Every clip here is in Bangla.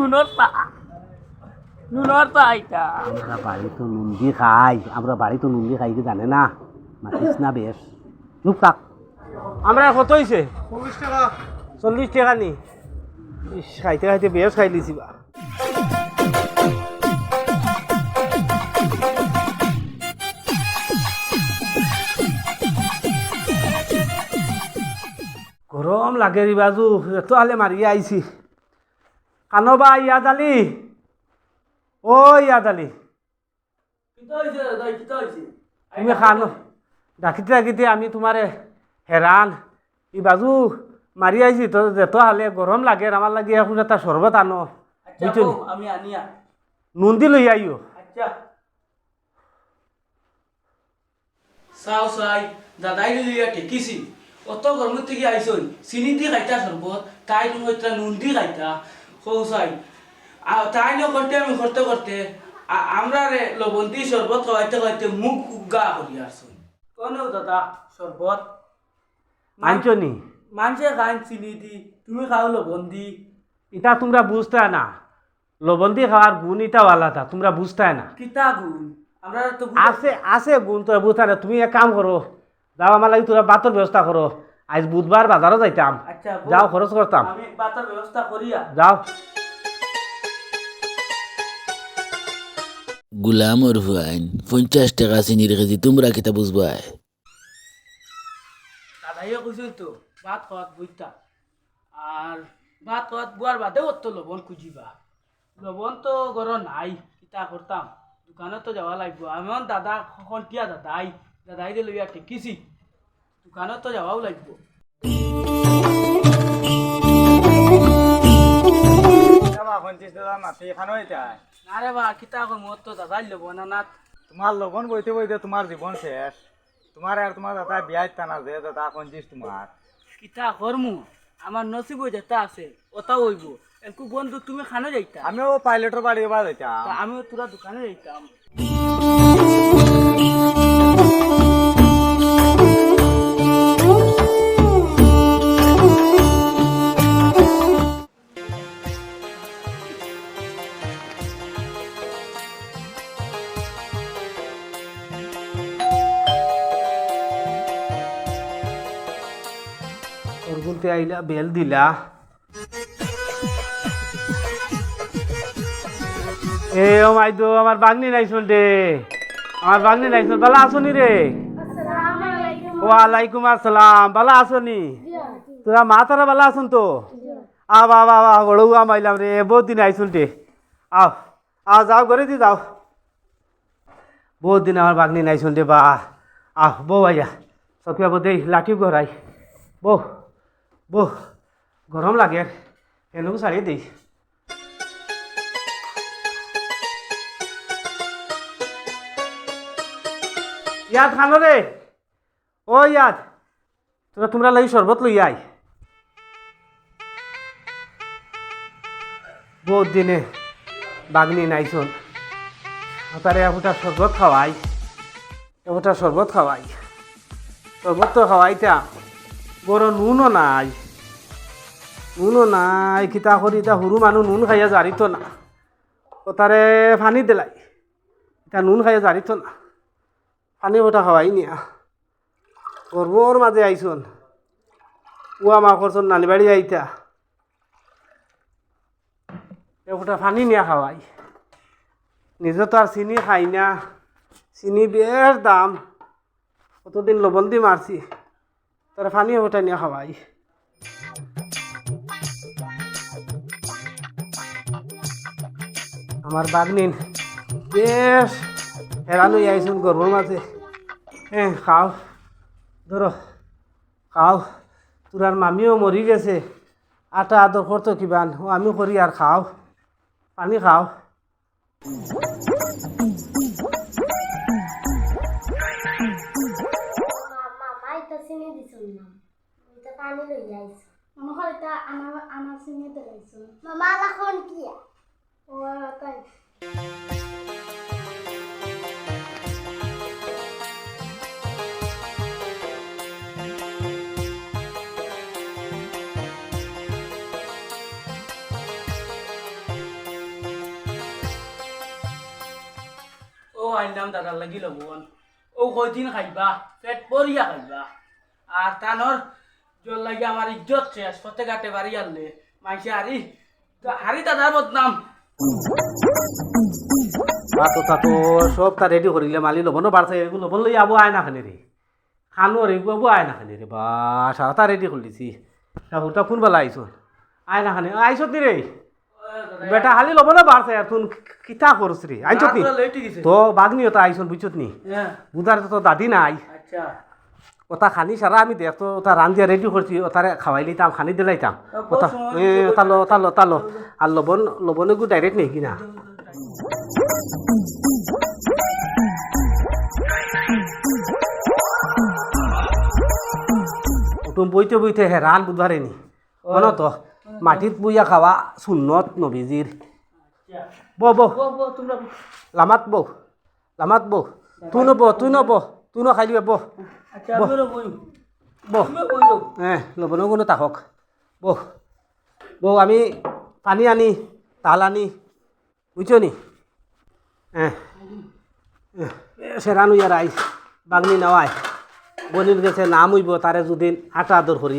নুনর পা। নুনর পা এটা। আমরা বাড়ি তো নুন দিয়ে খাই আমরা বাড়ি তো নুন দিয়ে খাই কি জানে না? মাতিস না বেশ। চুপ থাক। আমরা কত হয়েছে চল্লিশ টাকা। নি? খাইতে খাইতে বেশ খাই লিছি বা। গরম লাগে রে বাজু এত আলে মারিয়ে আইছি। কানো বা ইয়াদ আলি। ও ইয়াদ আলি। তুমি খানো ডাকিতে ডাকিতে আমি তোমারে হেরান ই বাজু মারি আইছি তো যেত হালে গরম লাগে আমার লাগে এখন এটা শরবত আনো। বুঝছ নুন দি লই আইও। আচ্ছা। চাও চাই। দাদাই লিয়া ঠেকিছি অত গরমের থেকে আইসই চিনি দি খাইতা সরবত তাই নুন দি খাইতা। সৌ চাই। আ- তাই নো করতে আমি করতে করতে আমরা রে লবণ দি শরবত খাওয়াইতে খাওয়াইতে মুখ উগা করি আসুন কোনো দাদা শরবত আনছো নি মানুষে খান চিনি দি তুমি খাও লবণ দি এটা তোমরা বুঝতে না। লবণ দিয়ে খাওয়ার গুণ এটা আলাদা তোমরা বুঝতে না। কিতা গুণ? আমরা তো আছে আছে গুণ তোরা বুঝতে না। তুমি এক কাম করো যাও আমার লাগে তোরা বাতর ব্যবস্থা করো আজ বুধবার বাজারও যাইতাম। আচ্ছা। যাও খরচ করতাম। আমি যাও। গুলামর হুয়াইন পঞ্চাশ টাকা চিনির কেজি তোমরা কিতা বুঝবাই দাদাইও কইছিল তো ভাত খাওয়াত বইতা। আর ভাত খাওয়াত বুয়ার বাদে অত লবণ খুঁজিবা। লবণ তো ঘর নাই কিতা করতাম দোকানে তো যাওয়া লাগবো। এমন দাদা খন্টিয়া দাদাই দাদাই দিয়ে লইয়া ঠেকিছি। দোকানে তো যাওয়াও লাগবো। না বা কিতা তো দাদাই লবণ আনাত তোমার লগন বইতে বইতে তোমার জীবন শেষ। তোমার আর তোমার দাদা বিয়াই টানা যে দাদা পঞ্চাশ তোমার কিতা করমু আমার নসিব যেটা আছে ওটা হইব। একটু বন্ধু তুমি খানো যাইতা। আমিও পাইলটের বাড়ি এবার যাইতাম। আমিও তোরা দোকানে যাইতাম। বলতে আইলা? বেল দিলা। এ ও মাইদো আমার বাগনি নাইছন রে আমার বাগনি নাইছন বালা আসনি রে। ওয়ালাইকুম আসসালাম বালা আসনি। তোরা মা তারা বালা আসুন তো। আ বাবা বাবা বড়ুয়া মাইলাম রে বহুত দিন আইসুন রে আও আও যাও করে দি যাও। বহুত দিন আমার বাগনি নাইছন রে বা। আহ বউ আইয়া। সকিয়া বোধে লাঠি গড়াই বউ। বউ গরম লাগে। আর এনেকো সারি দেই। ইয়াদ খানো রে ও ইয়াদ তোরা তোমরা লাগি শরবত লই আই। বহুত দিনে বাগনি নাইছন তারে এফোটা শরবত খাওয়াই এফোটা শরবত খাওয়াই শরবত তো খাওয়াইতা বড় নুনও নাই। নুনও নাই কিতা করি তা সৰু মানুহ নুন খাইয়া জাৰিত না তাৰে পানী দিলাই। এতিয়া নুন খাইয়া জাৰিত না পানী বটা খাওয়াই নিয়া। গর্বর মাঝে আইসন উয়া মা করছন নানি বাড়ি আইতা একটা পানি নিয়া খাওয়াই নিজে তো আর চিনি খাই না চিনি বেশ দাম। কতদিন লবণ দি মারছি তার পানি ওটা নিয়ে খাওয়াই আমার বাগনিন, বেশ। হেরানো আইসুন গর্বর মাঝে। হ্যাঁ খাও। ধরো, খাও। তোরার মামিও মরি গেছে। আটা আদর করতো কিবান। ও আমি করি আর খাও। পানি খাও। sih nih di sini, kita paling udah lihat. Mama Oh, itu. Oh, alhamdulillah bukan. Oh, kau diin kalba, ket poli ya kalba. আর তানোর জল লাগি আমার ইজ্জত শেষ। ফতে কাটে বাড়ি আনলে। মাইসে হারি হারি দাদার বদনাম। তো তা তো সব তা রেডি করিলে মালি লবণও বাড়ছে এগুলো লবণ লই আবু আয় না খানে রে। খানো রে আবু আয় না খানে রে। বা সারা তা রেডি করলিছি ঠাকুরটা কোন বেলা আইসো আয় না খানে। আইসত নি রে বেটা খালি লবণও বাড়ছে আর তুন কিতা করছ রে আইসত নি? তো বাগনিও তা আইসন বুঝছত নি? বুধার তো দাদি নাই। আচ্ছা। ওটা খানি সারা আমি দেখতো ওটা রান্ধিয়া রেডি করছি ওটারে খাওয়াই লিতাম খানি দিলাইতাম বহুত ওটা সময় এ তালো তালো তালো আর লবণ লবণে গু ডাইরেক্ট নেই কিনা কুটুম বইতে বইতে হেরান বুধবারে নি। মন তো মাটিত বুইয়া খাওয়া সুন্নত নবীজির বো বো লামাত বৌ লামাত বৌ তুই নব তুই নব তুই খাই দিবে বো আচ্ছা আমিও বই বো হ্যাঁ লবণও কোনো তাহক। বৌ বৌ আমি পানী আনি তাল আনি বুঝছ নি? হ্যাঁ সেরানু ইয়ার আইস বাগনি নেওয়ায় বনির গেছে নাম হইব তারে যদি আটা আদর করি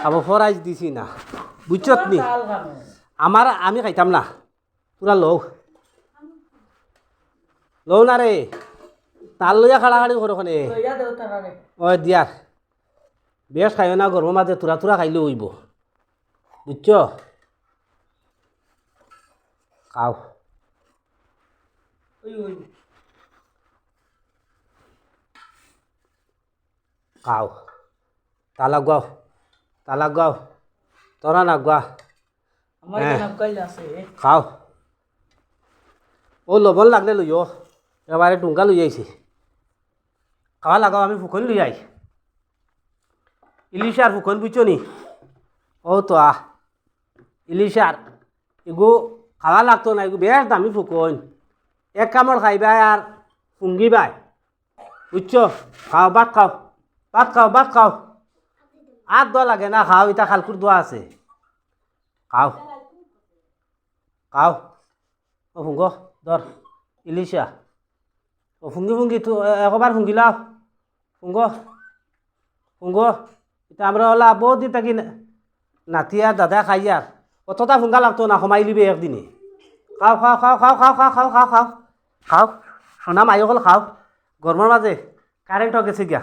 খাব ফরাইজ দিছি না। বুঝছত নি? আমার আমি খাইতাম না। পুরা লও। লও না রে তাল লইয়া খাড়াখাড়ি করো ওখানে ওই দিয়ার বেশ খাইও না গরমের মাঝে তুরা তুরা খাইলে হইব। বুঝছ খাও। খাও। তালা গাও তালা গাও তোরা না গা আমার। এখানে কাইল আছে। খাও। ও লবণ লাগলে লইও এবারে টুঙ্গা লই আইছি খাওয়া লাগাও আমি ফুকন লই আই ইলিশার ফুকন বুঝছ নি? ও তো আ ইলিশার এগু খাওয়া লাগতো না এগু বেশ দামি ফুকন এক কামড় খাইবাই আর ফুঙ্গিবাই বুঝছ খাও, ভাত খাও। ভাত খাও ভাত খাও। আর দোয়া লাগে না, খাও এটা খালকুর দোয়া আছে। খাও। খাও। ও ফুঙ্গ ধর ইলিশা ও ফুঙ্গি ফুঙ্গি তো একবার ফুঙ্গি ফুঙ্গ। ফুঙ্গ। এটা আমরা ওলা বহুত দিন থাকি নাতিয়া দাদা খাই আর অতটা ফুঙ্গা লাগতো না, সমাই লিবি একদিনে। খাও খাও খাও খাও খাও খাও খাও খাও খাও। খাও, সোনা মাই অকল খাও। গরমের মাঝে কারেন্ট গেছে গিয়া।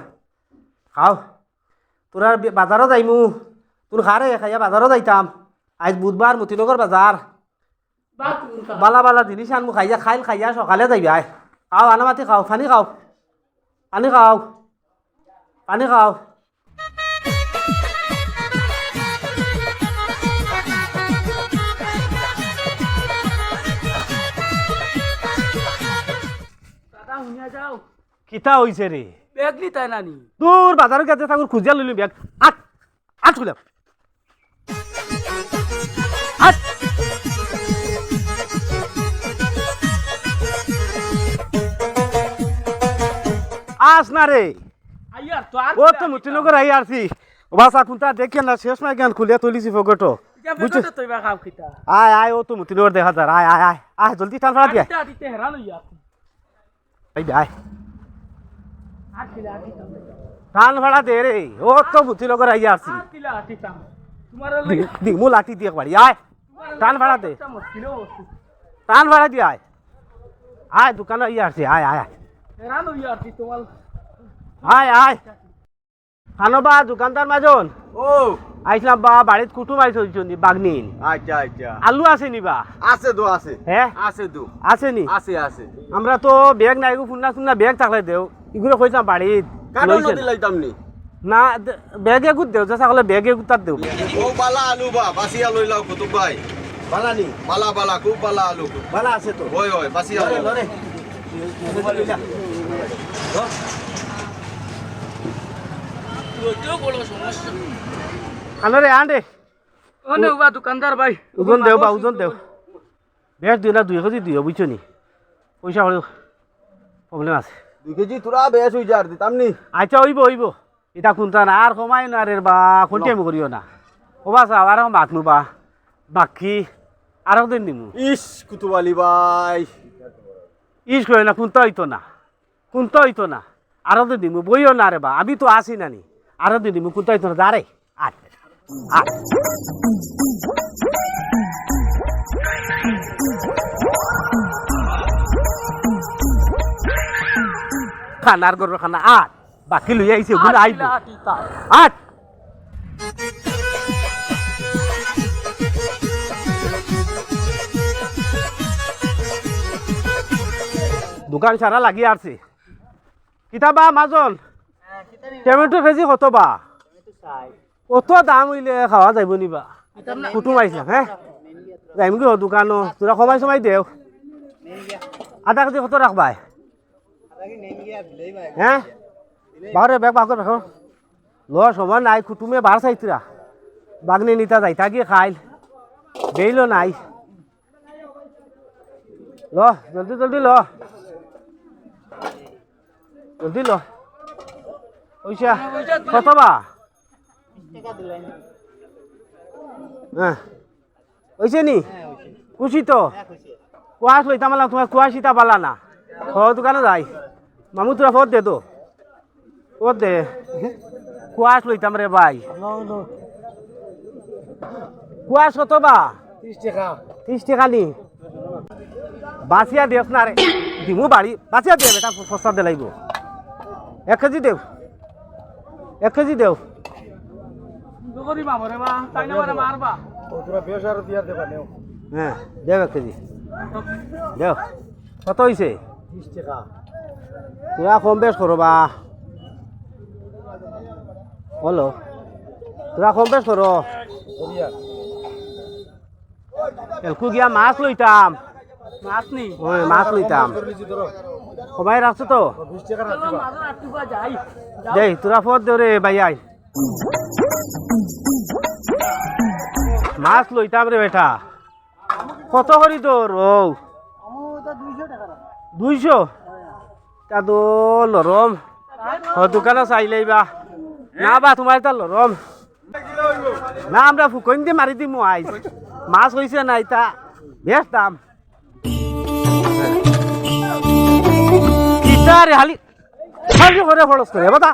খাও। তোরা বাজারও যাইমু। তোর খারে খাইয়া বাজারও যাইতাম। আজ বুধবার মতিনগর বাজার বালা বালা জিনিস আনমু, খাইয়া, খাইল, খাইয়া সকালে যাইবি আয় খাও, আনা মাতি খাও, পানি খাও। পানি খাও। পানি খাও যাও। কিতা হইছে রে ব্যাগ নি তাই নানি? তোর বাজারের কাছে থাকুর খুঁজিয়া লইলি ব্যাগ। আট আট খুলে আট আস না রে ও তো মুতিনগর আই আরছি বাসা কুন্তা দেখে না শেষ মাই জ্ঞান খুলিয়া তুলিছি ফগটো আয় আয় ও তো মুতিনগর দেখা যায় আয় আয় আয়। আয় জলদি টান দিয়ে। হেরান আয়। টান ভাড়া দে রে ও তো মুতিনগর আই আরছি দিমু লাঠি দিয়ে বাড়ি আয়। টান ভাড়া দে। টান ভাড়া দিয়ে আয়। আয় দোকানে আই আরছি আয় আয় আয়। তোমার আয় আয়। খানো বা দোকানদার মাজন ও। আইসলাম বা বাড়িত কুটুম আইস হইছনি বাগনিন। আচ্ছা আচ্ছা। আলু আছে নিবা আছে তো আছে। হ্যাঁ আছে তো আছে নি? আছে আছে। আমরা তো ব্যাগ নাই গো ফুন্না ফুন্না ব্যাগ থাকলে দেও। ইগুলো কইতাম বাড়িত লইছেন। নদী লাইতাম নি? না দে- ব্যাগ এগুত দেও যা সকলে ব্যাগ এগুত তার দেও। ও বালা আলু বা বাসিয়া লই লাও কুতুব ভাই। বালা নি? বালা বালা খুব বালা আলু। বালা আছে তো। ওই ওই বাসিয়া লরে আলু লরে বড় সমস্যা খানরে আন্ডে উবা দোকানদার ভাই। ওজন দেও বা ওজন দেও। ব্যাগ দুই না দুই কেজি দিও বুঝছ নি? পয়সা হলে প্রবলেম আছে। দুই কেজি তোরা বেশ হই যার দিতাম নি? আচ্ছা হইব হইব। এটা কোনটা না আর কমাই না রে বা কোনটি আমি করিও না। ও বা চাও আর মাতনু বা বাকি আর দিন দিমু। ইস কুতুব আলী ভাই। ইস করে না কোনটা হইতো না। কোনটা হইতো না। আরও তো দিমু। বইও না রে বা আমি তো আসি নানি আরও তো দিমু কোনটা হইতো না দাঁড়ে আট আট খানার গরুর খানা আট বাকি লই আইছে ওগুলো আইব। আট দোকান সারা লাগি আসছে কিতাবা মাজন? টমেটো কেজি কত বা? কত দাম হইলে খাওয়া যাইব নিবা? কুটুম আইসা হ্যাঁ যাইম কি দোকানো তোরা কমাই সমাই দেও আধা কেজি কত রাখবাই হ্যাঁ বাহরে বেগ বাহ রাখো ল সময় নাই, কুটুমে বার চাইতরা বাগনি নিতা যাইতা গিয়ে খাইল বেইলো নাই। ল, জলদি জলদি ল। জলদি ল। পয়সা কত বা? হ্যাঁ হয়েছে নি? খুশি তো? কুয়াশ লইতাম মালা তোমার কুয়াশ সীতা পালা না। হ দোকানে যাই। মামু তোরা ফোর দে তো। Four they. কুয়াশ লইতাম রে ভাই। কুয়াশ কত বা? ত্রিশ টাকা। নি? বাঁচিয়া দেখ না রে। দিমু বাড়ি। বাঁচিয়া দে বেটা সস্তা দে লাগব এক কেজি দেও। এক কেজি দেও। হ্যাঁ দেও এক কেজি। দেও। কত হয়েছে তোরা কম বেশ করো বা হলো। তোরা কম বেশ করো এলকু গিয়া মাছ লইতাম। মাছ নি? মাছ লইতাম। কমাই রাখছো তো? যাই তোরা ফোর দেও রে ভাইয়াই মাছ লইতাম রে, বেটা। কত করি তোর, ও? দুইশো? তা তো লরম। দোকানে চাইলেই বা না বা, তোমার তা লরম। না, আমরা ফুকন দিয়ে মারি দিম আইস মাছ হয়েছে না এটা বেশ দাম। ইতারে হালি হালি করে খরচ করে বাতা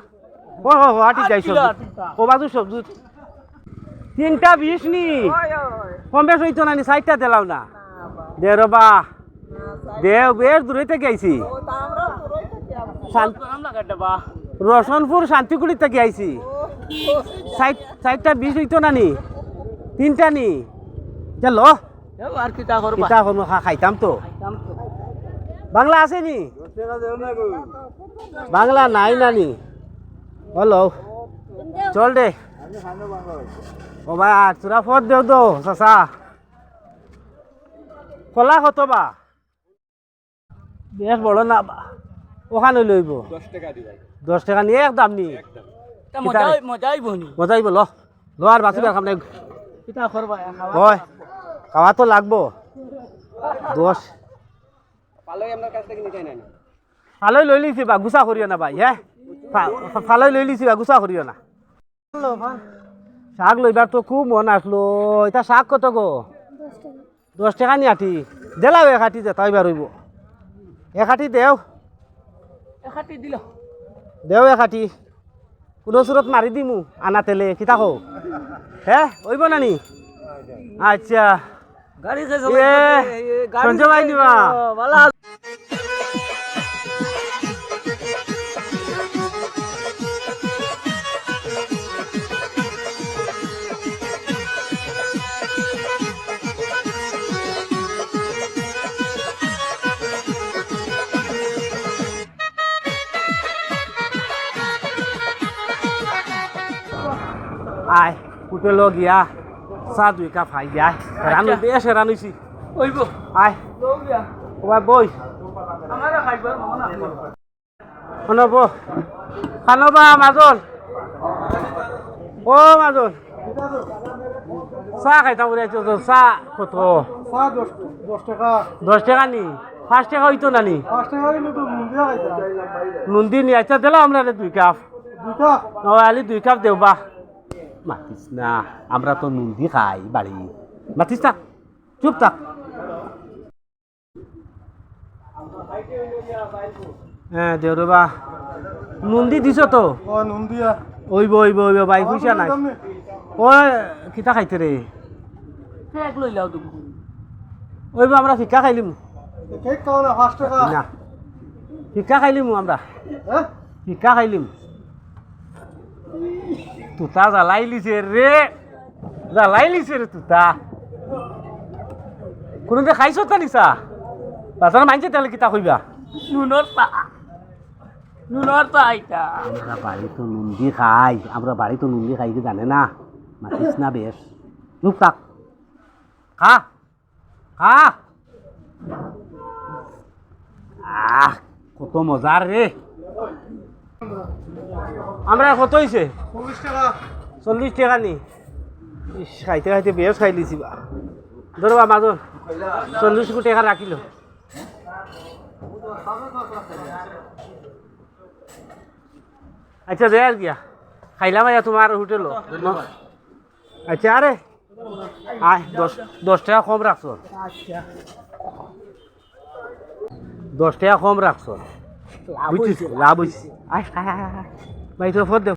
ও হো হো আটি যাই সবজি কবাদু সবজি তিনটা বিশ নি? কম বেশ হইতো না নি সাইডটা দিলাম না। দে রবা দেও বেশ দূরে থেকে আইছি রসনপুর শান্তিকুড়ি থেকে আইছি সাইড সাইডটা বিশ হইতো না নি? তিনটা নি? চল আর কিতা করবা কিতা কোনো খাইতাম তো। বাংলা আছে নি? বাংলা নাই না নি হলো চল দে। ও ভাই তোরা ফট দেও তো চাচা। কলা কত বা বেশ বড় না বা ওখানে লইব। দশ টাকা নিয়ে এক দাম নি মজা মজাই বল। ল আর নাই। কিতা করবা হয় খাওয়া। তো লাগবো। দোষ ফালৈ লৈ লিছি বা গুচা করিও না ভাই হ্যাঁ ফা- ফালৈ লৈ লিছি বা গুচা করিও না। শাক লইবার তো খুব মন আসলো এটা শাক কত গো? দশ টাকা নি আঠি। দেলাও এক আঠি যেতা এবার রইব এক আঠি দেও। এক এখাটি দিল। দেও এক আঠি। কোনো চুৰত মাৰি দিমু আনা তেলে কিতা কও হে ওইব নানি আচ্ছা। গাড়ি এ সঞ্জয় ভাই নিবা। আয় হোটেল গিয়া চাহ দুই কাপ খাই যায় রানু বেশ রানুছি ওইব আয়। লৌগিয়া বই মন শুনব খানবা মাজল। ও মাজল। চাহ খাইতাম বলে তো চাহ কত? চা দশ দশ টাকা। দশ টাকা নি? পাঁচ টাকা হইতো না নি? নুন দিয়া নি আচ্ছা দিলাম আমরা দুই কাপ। ও আলি দুই কাপ দেও বা। মাতিস না আমরা তো নুন্দি খাই বাড়ি। মাতিস থাক চুপ থাক। হ্যাঁ দেও রে বা নন্দি দিছ তো? ও ওইব ওইব ওইব বাই পয়সা নাই। ওই কিতা খাইতে রে? কেক লইলাও তো ওইব আমরা ফিকা খাইলিম না পাঁচ টাকা। না। ফিকা খাইলিম আমরা। হ্যাঁ ফিকা খাইলিম তুতা জ্বালাই লিছে রে জ্বালাই লিছে রে তুতা কোনোদিন খাইছ তা নিছা বাজার মানছে তাহলে কিতা কইবা নুনর পা নুনর পা এটা আমরা বাড়ি তো নুন্দি খাই আমরা বাড়ি তো নুন্দি খাই কি জানে না মাতিস না বেশ চুপ থাক খা খা আহ কত মজার রে আমরা কত হয়েছে চল্লিশ টাকা। চল্লিশ টাকা নি। ইস খাইতে খাইতে বেশ খাই লিছি বা। ধরবা মাজর চল্লিশ কোটি টাকা রাখিল আচ্ছা দে আর গিয়া। খাইলাম আয়া তোমার হোটেল। আচ্ছা আরে আয় দশ দশ টাকা কম রাখছো দশ টাকা কম রাখছো বুঝছিস লাভ হয়েছে আয় আয় আয় আয়। ভাই তো ফোর দেও